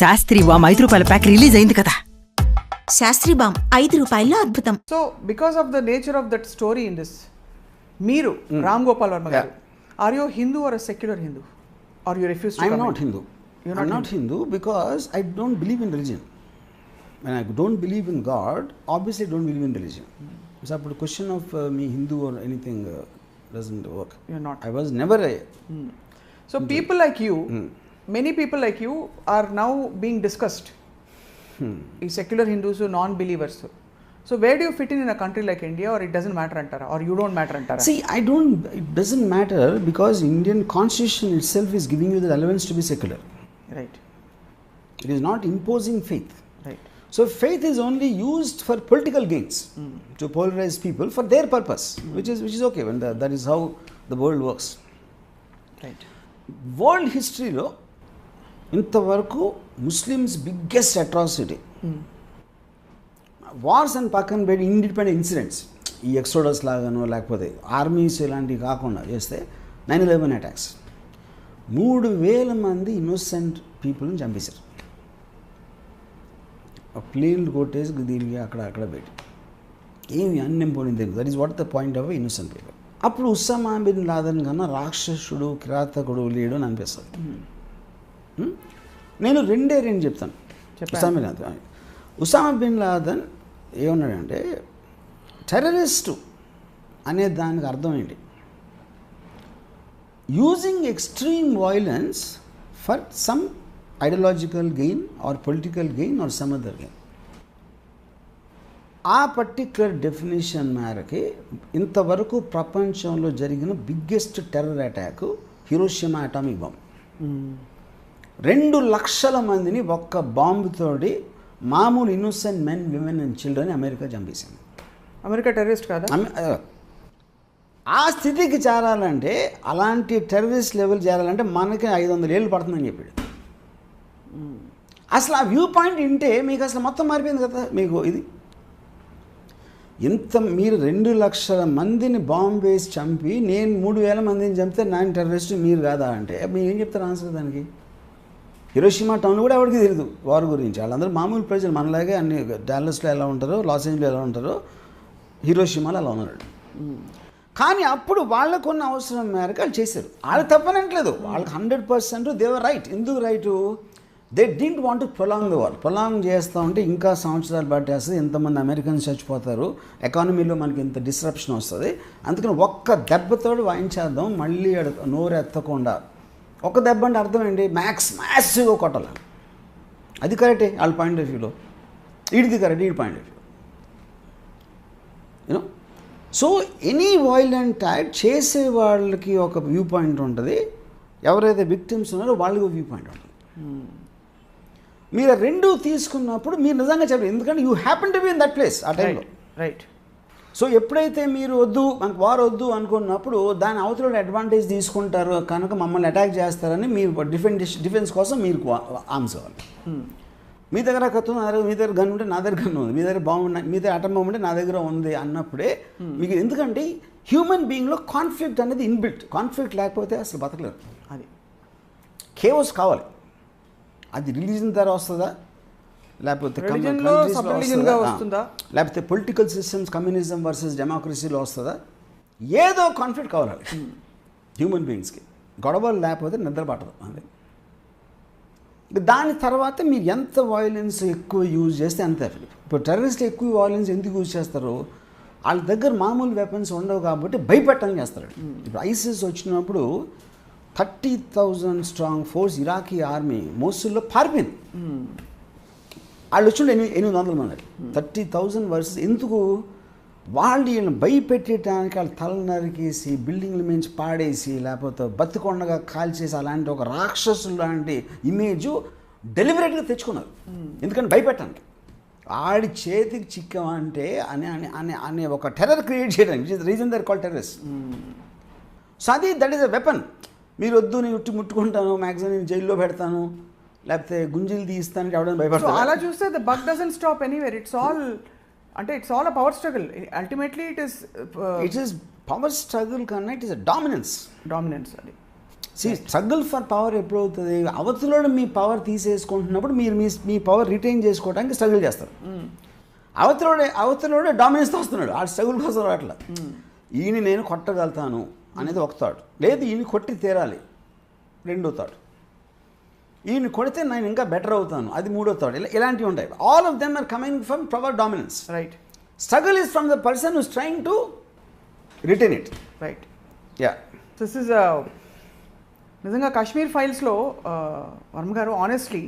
శాస్త్రి వామ్ ఐదు రూపాయల pack release అయింది కదా శాస్త్రి బామ్ ఐదు రూపాయల్లో అద్భుతం so because of the nature of that story in this మీరు రామ్ గోపాల్ వర్మ గారు are you Hindu or secular Hindu are you refuse I'm not Hindu. You're I'm not not Hindu because I don't believe in religion. When I don't believe in God, obviously I don't believe in religion. So, but question of uh, me Hindu or anything uh, doesn't work. You're not. I was never a. So people like many people like you are now being discussed. Hmm. Secular Hindus, or non-believers. So where do you fit in in a country like India, or it doesn't matter antara, or you don't matter antara? See, I don't. It doesn't matter because Indian constitution itself is giving you the relevance to be secular. Right. It is not imposing faith. Right. So faith is only used for political gains mm. to polarize people for their purpose, mm. which is which is okay. When the, that is how the world works. Right. World history, though, ఇంతవరకు Muslims biggest atrocity. Wars and పక్కన పెట్టి independent incidents. ఈ exodus లాగానో లేకపోతే armies ఇలాంటివి కాకుండా చేస్తే nine eleven attacks. మూడు వేల మంది ఇన్నోసెంట్ పీపుల్ని చంపేశారు. ప్లేన్లు కొట్టేసి దీనికి అక్కడ అక్కడ పెట్టి. ఏమి అన్నం పోయింది that is what the point of innocent people అప్పుడు ఉస్సామా బిన్ లాదన్ కన్నా రాక్షసుడు కిరాతకుడు లేడు అని అనిపిస్తుంది. నేను రెండే రెండు చెప్తాను. Osama bin Laden Osama bin Laden ఏమన్నాడంటే టెర్రరిస్టు అనే దానికి అర్థం ఏంటి? Using extreme violence for some ideological gain or political gain or some other gain. ఆ పర్టిక్యులర్ డెఫినేషన్ మేరకి ఇంతవరకు ప్రపంచంలో జరిగిన biggest terror attack Hiroshima atomic bomb. రెండు లక్షల మందిని ఒక్క బాంబుతోటి మామూలు innocent men women and children America చంపేసింది. అమెరికా టెర్రరిస్ట్ కాదా? ఆ స్థితికి చేరాలంటే అలాంటి టెర్రరిస్ట్ లెవెల్ చేరాలంటే మనకి ఐదు వందల ఏళ్ళు పడుతుందని చెప్పాడు. అసలు ఆ వ్యూ పాయింట్ వింటే మీకు అసలు మొత్తం మారిపోయింది కదా మీకు ఇది. ఇంత మీరు రెండు లక్షల మందిని బాంబు వేసి చంపి నేను మూడు వేల మందిని చంపితే నేను టెర్రరిస్ట్ మీరు కాదా అంటే మీరు ఏం చెప్తారు ఆన్సర్ దానికి? హిరోషిమా టౌన్ కూడా ఎవరికి తెలియదు వారి గురించి. వాళ్ళందరూ మామూలు ప్రజలు. మనలాగే అన్ని డాలస్లో ఎలా ఉంటారో లాస్ ఏంజలో ఎలా ఉంటారో హీరోషిమాలో అలా ఉన్నారు కానీ అప్పుడు వాళ్ళకు ఉన్న అవసరం మేరకు వాళ్ళు చేశారు. వాళ్ళు తప్పనట్లేదు. వాళ్ళకి హండ్రెడ్ పర్సెంట్ దేవర్ రైట్. ఎందుకు right? They didn't want prolong the war prolong చేస్తూ ఉంటే ఇంకా సంవత్సరాలు పట్టేస్తుంది. ఎంతమంది అమెరికన్స్ చచ్చిపోతారు. ఎకానమీలో మనకి ఇంత డిస్రప్షన్ వస్తుంది. అందుకని ఒక్క దెబ్బతోడు వాయించేద్దాం. మళ్ళీ నోరు ఎత్తకుండా ఒక దెబ్బ అంటే అర్థం ఏంటి మ్యాక్స్ మ్యాసివ్గా కొట్టాలి. అది కరెక్టే వాళ్ళ పాయింట్ ఆఫ్ వ్యూలో ఈడిది కరెక్ట్ ఈ point of view you know so any violent act చేసే వాళ్ళకి ఒక వ్యూ పాయింట్ ఉంటుంది. ఎవరైతే విక్టిమ్స్ ఉన్నారో వాళ్ళకి ఒక వ్యూ పాయింట్ ఉంటుంది. మీరు రెండు తీసుకున్నప్పుడు మీరు నిజంగా చెప్పారు ఎందుకంటే you happen to be in that place ఆ టైంలో రైట్ సో ఎప్పుడైతే మీరు వద్దు మనకు వార్ వద్దు అనుకున్నప్పుడు దాని అవతల అడ్వాంటేజ్ తీసుకుంటారు కనుక మమ్మల్ని అటాక్ చేస్తారని మీరు డిఫెన్స్ డిఫెన్స్ కోసం మీరు ఆర్మ్స్ కావాలి. మీ దగ్గర కత్తి నా దగ్గర మీ దగ్గర గన్ ఉంటే నా దగ్గర గన్ ఉంది మీ దగ్గర బాంబు మీ దగ్గర అటం బాంబు ఉంటే నా దగ్గర ఉంది అన్నప్పుడే మీకు ఎందుకంటే హ్యూమన్ బీయింగ్లో కాన్ఫ్లిక్ట్ అనేది ఇన్బిల్ట్ కాన్ఫ్లిక్ట్ లేకపోతే అసలు బతకలేరు. అది. కేవస్ కావాలి. అది రిలీజన్ ద్వారా వస్తుందా? లేకపోతే. లేకపోతే పొలిటికల్ సిస్టమ్స్ కమ్యూనిజం వర్సెస్ డెమోక్రసీలో వస్తుందా? ఏదో కాన్ఫ్లిక్ట్ కావాలి హ్యూమన్ బీయింగ్స్కి గొడవలు లేకపోతే నిద్ర పట్టదు అది దాని తర్వాత మీరు ఎంత వైలెన్స్ ఎక్కువ యూజ్ చేస్తే అంత ఎఫెక్ట్ ఇప్పుడు టెర్రరిస్ట్ ఎక్కువ వైలెన్స్ ఎందుకు యూజ్ చేస్తారు? వాళ్ళ దగ్గర మామూలు వెపన్స్ ఉండవు కాబట్టి భయపెట్టడం చేస్తారు. ఇప్పుడు ఐసిస్ వచ్చినప్పుడు thirty thousand strong force Iraqi army మోసుల్లో పారిపోయింది. వాళ్ళు వచ్చిండు ఎనిమిది ఎనిమిది వందల మంది థర్టీ థౌజండ్ వర్సెస్. ఎందుకు? వాళ్ళు వీళ్ళని భయపెట్టడానికి వాళ్ళ తల నరికేసి బిల్డింగ్ల మించి పాడేసి లేకపోతే బతికొండగా కాల్చేసి అలాంటి ఒక రాక్షసులు లాంటి ఇమేజ్ డెలివరేట్గా తెచ్చుకున్నారు. ఎందుకంటే భయపెట్టడానికి. ఆడి చేతికి చిక్కామంటే అనే అనే అనే అనే ఒక టెర్రర్ క్రియేట్ చేయడానికి which is reason they call terrorist so అది దట్ ఈస్ అ వెపన్ మీరు వద్దు నేను ఉట్టి ముట్టుకుంటాను మ్యాక్సిమం నేను జైల్లో పెడతాను. లేకపోతే గుంజీలు తీస్తానికి ఎవడైనా సో భయపడతాను అలా చూస్తే the buck doesn't stop anywhere it's all అంటే it's all a power struggle ultimately it is it is power struggle కన్నా ఇట్ అ డామినెన్స్ డామినెన్స్ అది. స్ట్రగుల్ ఫర్ పవర్ ఎప్పుడు అవుతుంది అవతలోడు మీ పవర్ తీసేసుకుంటున్నప్పుడు మీరు మీ మీ పవర్ రిటైన్ చేసుకోవడానికి స్ట్రగుల్ చేస్తారు. అవతలోడే అవతలోడే డామినెన్స్ వస్తున్నాడు ఆ స్ట్రగుల్ కోసం అట్లా ఈయన నేను కొట్టగలుగుతాను అనేది ఒక థాట్ లేదు ఈయన కొట్టి తీరాలి. రెండో థాట్ ఈయన కొడితే నేను ఇంకా బెటర్ అవుతాను. అది మూడో థాట్ ఇలా ఇలాంటివి ఉంటాయి. All of them are coming from power dominance right struggle is from the person who's trying to retain it right yeah this is నిజంగా కాశ్మీర్ ఫైల్స్లో వర్మ గారు ఆనెస్ట్లీ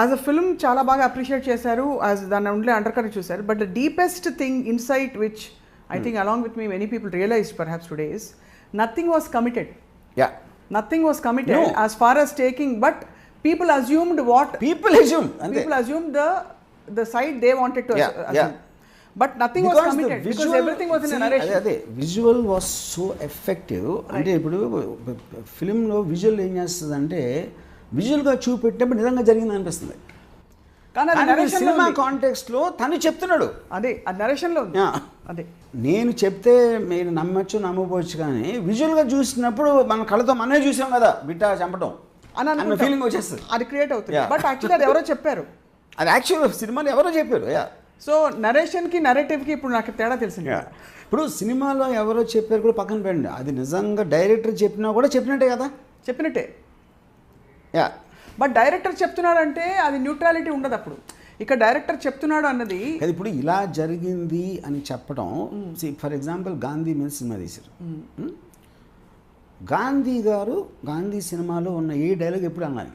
యాజ్ అ ఫిల్మ్ చాలా బాగా అప్రిషియేట్ చేశారు యాజ్ దాన్ని ఉండే అండర్ కరెక్ట్ చూశారు. But the deepest thing insight which I think along with me many people realize perhaps today is nothing was committed yeah nothing was committed. As far as taking but people assumed what people assume people assumed the the side they wanted to Yeah, assume. yeah. Committed because visual- everything was in a see, narration. అదే అదే visual was so effective అంటే ఇప్పుడు ఫిలింలో visual ఏం చేస్తుంది అంటే విజువల్గా చూపెట్టినప్పుడు నిజంగా జరిగింది అనిపిస్తుంది కానీ అది సినిమా. కాంటెక్స్ట్లో తను చెప్తున్నాడు అదే ఆ narration లో ఉంది Yeah. అదే నేను చెప్తే మీరు నమ్మచ్చు నమ్మకపోవచ్చు కానీ విజువల్గా చూసినప్పుడు మన కళ్ళతో మనమే చూసాం కదా బిడ్డ చంపడం అని అన్న. ఫీలింగ్ వచ్చేస్తుంది. అది క్రియేట్ అవుతుంది. బట్ యాక్చువల్లీ అది ఎవరో చెప్పారు. అది యాక్చువల్ సినిమాలో ఎవరో చెప్పారు యా సో నరేషన్కి నరేటివ్కి ఇప్పుడు నాకు తేడా తెలిసింది. ఇప్పుడు సినిమాలో ఎవరో చెప్పారు కూడా పక్కన పెట్టండి. అది నిజంగా డైరెక్టర్ చెప్పినా కూడా చెప్పినట్టే కదా? చెప్పినట్టే. యా బట్ డైరెక్టర్ చెప్తున్నాడంటే అది న్యూట్రాలిటీ ఉండదు అప్పుడు. ఇక్కడ డైరెక్టర్ చెప్తున్నాడు అన్నది అది ఇప్పుడు ఇలా జరిగింది అని చెప్పడం ఫర్ ఎగ్జాంపుల్ గాంధీ మీద సినిమా తీశారు. Hmm? గాంధీ గారు గాంధీ సినిమాలో ఉన్న ఏ డైలాగ్ ఎప్పుడు అన్నాను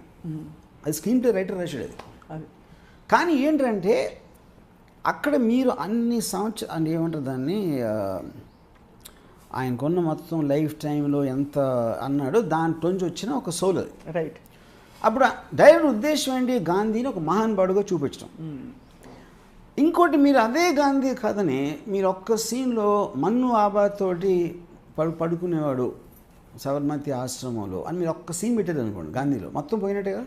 అది స్క్రీన్ ప్లే రైటర్ రాశాడు అది. కానీ ఏంటంటే అక్కడ మీరు అన్ని సంవత్సరం అంటే ఏమంటారు దాన్ని ఆయనకున్న మొత్తం లైఫ్ టైంలో ఎంత అన్నాడో దాంట్లోంచి వచ్చిన ఒక సోల్ అది. రైట్. అప్పుడు డైరెక్ట్ ఉద్దేశం ఏంటి? గాంధీని ఒక మహానుభావుడుగా చూపించడం. ఇంకోటి మీరు అదే గాంధీ కథని మీరు ఒక్క సీన్లో మన్ను ఆబాతోటి పడు పడుకునేవాడు. సబర్మతి ఆశ్రమంలో అని మీరు ఒక్క సీన్ పెట్టారు అనుకోండి గాంధీలో. మొత్తం పోయినట్టే కదా?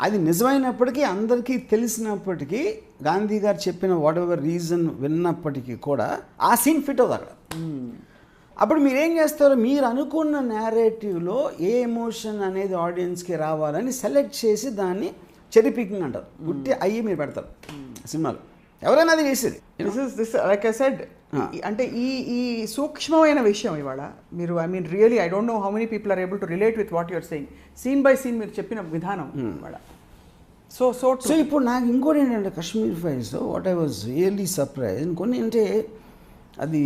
అది నిజమైనప్పటికీ అందరికీ తెలిసినప్పటికీ గాంధీ గారు చెప్పిన వాట్ ఎవర్ రీజన్ విన్నప్పటికీ కూడా ఆ సీన్ ఫిట్ అవుతుంది అక్కడ అప్పుడు మీరు ఏం చేస్తారు? మీరు అనుకున్న నేరేటివ్లో ఏ ఎమోషన్ అనేది ఆడియన్స్కి రావాలని సెలెక్ట్ చేసి దాన్ని చెరీ పికింగ్ అంటారు. గుట్టి అయ్యి మీరు పెడతారు సినిమాలో. ఎవరైనా అది చేసేది. This is this like I said. అంటే ఈ ఈ సూక్ష్మమైన విషయం ఇవాళ. మీరు I mean really I don't know how many people are able to relate with what your saying scene by scene మీరు చెప్పిన విధానం ఇవాళ. సో సో సో ఇప్పుడు నాకు ఇంకోటి ఏంటంటే Kashmir files what I was really surprise కొన్ని అంటే అది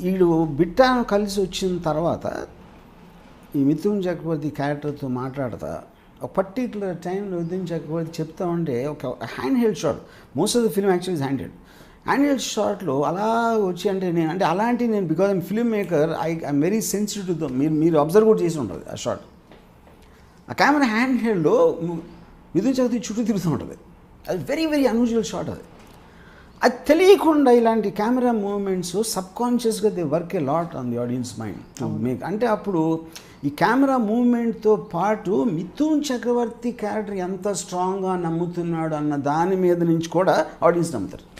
వీడు బిట్ట కలిసి వచ్చిన తర్వాత ఈ మిథున్ చక్రవర్తి క్యారెక్టర్తో మాట్లాడతా ఒక పర్టికులర్ టైంలో మిథున్ చక్రవర్తి చెప్తా ఉంటే ఒక hand held shot most of the film actually hand held held షాట్లో అలా వచ్చి అంటే నేను అంటే అలాంటి నేను because I'm film maker I I'm very sensitive to మీరు మీరు అబ్జర్వ్ కూడా చేసి ఉంటుంది ఆ షాట్ ఆ కెమెరా హ్యాండ్ హెల్డ్లో మిథున్ చక్రవర్తి చుట్టూ తిరుగుతూ ఉంటుంది. అది వెరీ వెరీ అన్యూజువల్ షాట్ అది. అది తెలియకుండా ఇలాంటి కెమెరా మూమెంట్స్ సబ్ కాన్షియస్గా they work a lot on the audience mind to make అంటే అప్పుడు ఈ కెమెరా మూమెంట్తో పాటు మిథున్ చక్రవర్తి క్యారెక్టర్ ఎంత స్ట్రాంగ్గా నమ్ముతున్నాడు అన్న దాని మీద నుంచి కూడా ఆడియన్స్ నమ్ముతారు.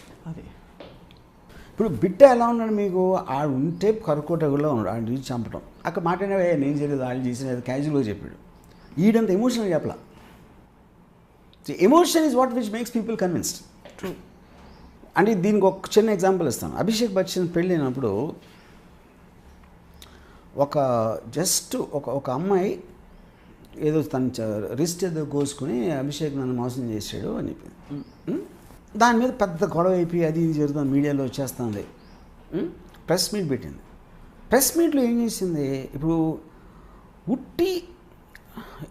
ఇప్పుడు బిట్ట ఎలా ఉన్నాడు మీకు? ఆడు ఉంటే కరకోటగులో ఉన్నాడు ఆడు చూసి చంపడం. అక్కడ మాట్లాడే నేను చేయలేదు వాళ్ళు చేసిన క్యాజువల్గా చెప్పాడు. ఈడంత ఎమోషనల్ చెప్పలా? Emotion is what which makes people convinced true అంటే దీనికి ఒక చిన్న ఎగ్జాంపుల్ ఇస్తాను. అభిషేక్ బచ్చన్ పెళ్ళైనప్పుడు ఒక జస్ట్ ఒక ఒక అమ్మాయి ఏదో తన రిస్ట్ ఏదో కోసుకుని అభిషేక్ నన్ను మోసం చేశాడు అని చెప్పింది ఉం? దాని మీద పెద్ద గొడవ అయిపోయి అది ఇది జరుగుతుంది మీడియాలో వచ్చేస్తుంది. ప్రెస్ మీట్ పెట్టింది. ప్రెస్ మీట్లో ఏం చేసింది? ఇప్పుడు ఉట్టి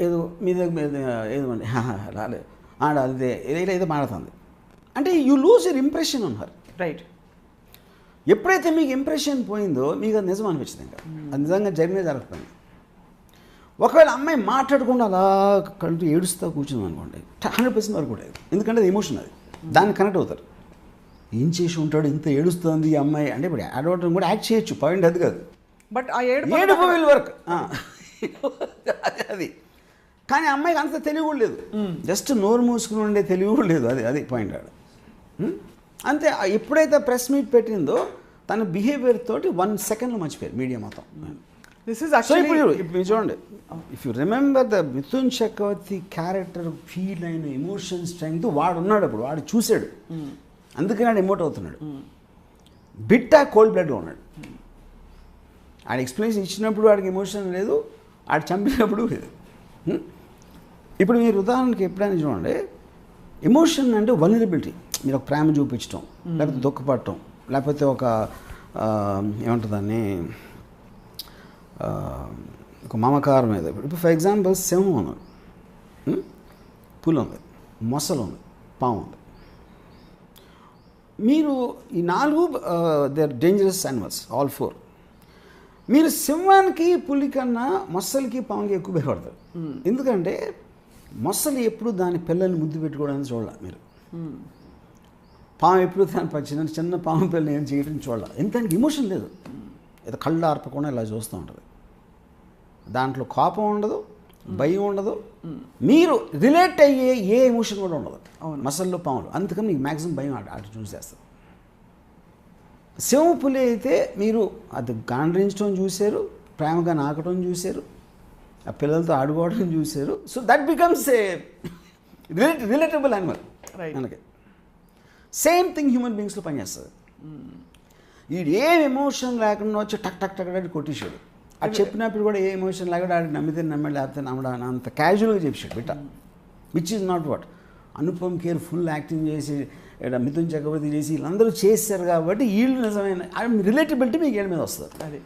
ఏదో మీ దగ్గర మీద ఏదో అండి రాలే. ఆడ అదే ఏదో ఏదో మాడుతుంది అంటే you lose your impression on her right ఎప్పుడైతే మీకు ఇంప్రెషన్ పోయిందో మీకు అది నిజం అనిపించింది ఇంకా. అది నిజంగా జరిగినే జరగకపోయింది. ఒకవేళ అమ్మాయి మాట్లాడకుండా అలా కళ్ళు ఏడుస్తూ కూర్చుంది అనుకోండి హండ్రెడ్ పర్సెంట్ వరకు కూడా ఎందుకంటే అది ఎమోషన్ అది. దాన్ని కనెక్ట్ అవుతారు. ఏం చేసి ఉంటాడు? ఇంత ఏడుస్తుంది ఈ అమ్మాయి అంటే ఇప్పుడు ఆడవటం కూడా యాక్ట్ చేయొచ్చు. పాయింట్ అది కాదు. బట్ ఆ ఏడు ఏడుపు వీల్ వర్క్. అది అది. కానీ అమ్మాయికి అంత తెలివి కూడా లేదు. జస్ట్ నోరు మూసుకుని ఉండే తెలివి కూడా లేదు. అది అది పాయింట్ ఆడ? అంతే. ఎప్పుడైతే ప్రెస్ మీట్ పెట్టిందో తన బిహేవియర్ తోటి వన్ సెకండ్లో మర్చిపోయారు మీడియా మొత్తం. దిస్ ఇస్ సో ఇప్పుడు మీరు చూడండి. If you remember the Mithun Chakraborty character feel అయిన ఎమోషన్ స్ట్రెంగ్త్ వాడు ఉన్నాడు అప్పుడు వాడు చూశాడు. అందుకని వాడు ఎమోట్ అవుతున్నాడు. బిట్టా కోల్డ్ బ్లడ్ ఉన్నాడు. ఆడ ఎక్స్ప్లెనేషన్ ఇచ్చినప్పుడు వాడికి ఎమోషన్ లేదు. ఆడు చంపినప్పుడు లేదు. హ్మ్? ఇప్పుడు మీరు ఉదాహరణకి ఎప్పుడైనా చూడండి. ఎమోషన్ అంటే వల్నరబిలిటీ మీరు ఒక ప్రేమ చూపించడం లేకపోతే దుఃఖపడటం లేకపోతే ఒక ఆ, ఏమంటుంది దాన్ని? ఆ, ఒక మమకారం మీద. ఇప్పుడు ఫర్ ఎగ్జాంపుల్ సింహం హ్మ్? పులి ఉంది. మొసలు ఉంది. పాము ఉంది. మీరు ఈ నాలుగు they are dangerous animals all four మీరు సింహానికి పులి కన్నా మొసలికి పాముకి ఎక్కువ భయపడతారు. ఎందుకంటే మొసలి ఎప్పుడు దాని పిల్లల్ని ముద్దు పెట్టుకోవడానికి చూడాలి మీరు. పాము ఎప్పుడు దాని ప- చిన్న చిన్న పాము పిల్లలు ఏం చేయడం చూడాలి. ఎందుకంటే ఎమోషన్ లేదు. ఏదో కళ్ళు ఆర్పకుండా ఇలా చూస్తూ ఉంటుంది. దాంట్లో కోపం ఉండదు భయం ఉండదు. మీరు రిలేట్ అయ్యే ఏ ఎమోషన్ కూడా ఉండదు. మసల్లో పాములు. అందుకని మీకు మ్యాక్సిమం భయం అటు చూసేస్తారు సింహ పులి అయితే మీరు అది గాండ్రించడం చూశారు ప్రేమగా నాకడం చూశారు ఆ పిల్లలతో ఆడుకోవడం చూశారు. So that becomes a relate relatable animal. మనకి. సేమ్ థింగ్ హ్యూమన్ బీయింగ్స్లో పనిచేస్తుంది. వీడు ఏం ఎమోషన్ లేకుండా వచ్చి టక్ టక్ టక్ అని కొట్టేశాడు. అది చెప్పినప్పుడు కూడా ఏ ఎమోషన్ లేకుండా ఆడికి నమ్మితే నమ్మాడు లేకపోతే నమ్మడా అంత క్యాజువల్గా చెప్పాడు బిట్ట which is not what Anupam Kher full acting చేసి మిథున్ చక్రవర్తి చేసి వీళ్ళందరూ చేశారు కాబట్టి వీళ్ళు నిజమైన రిలేటబిలిటీ మీకు ఏళ్ళ మీద వస్తుంది. అది.